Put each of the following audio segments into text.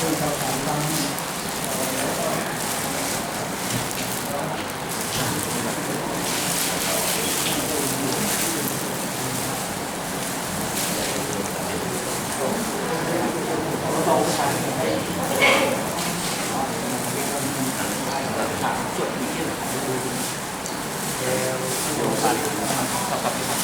所以叫航班。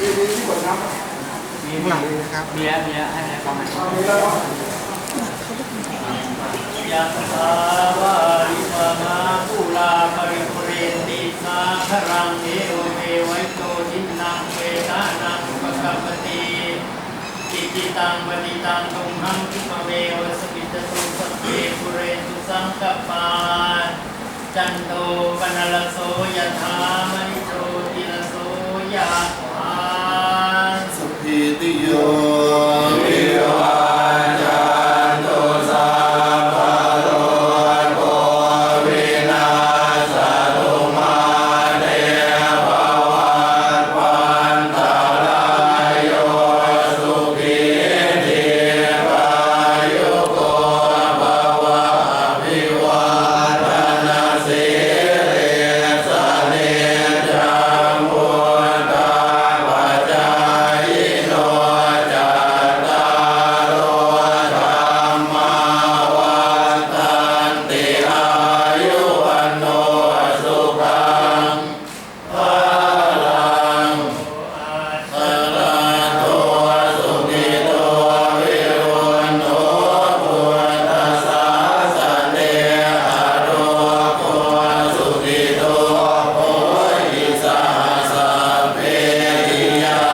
มีมีที่กวดน้ำอะมีมีครับมีแล้วมีแล้วให้ให้ฟังหน่อยอ่าวาะยะถาวาริวมาภูลาปริปุเรนติสาครังเอวเมวัโตทินังเวทานังปะกัปปติกิจิตังปฏิตังตุมหังคิปะเมวสมิจตุสัพเพปุเรตุสังกปาจันโทปนลโสยถา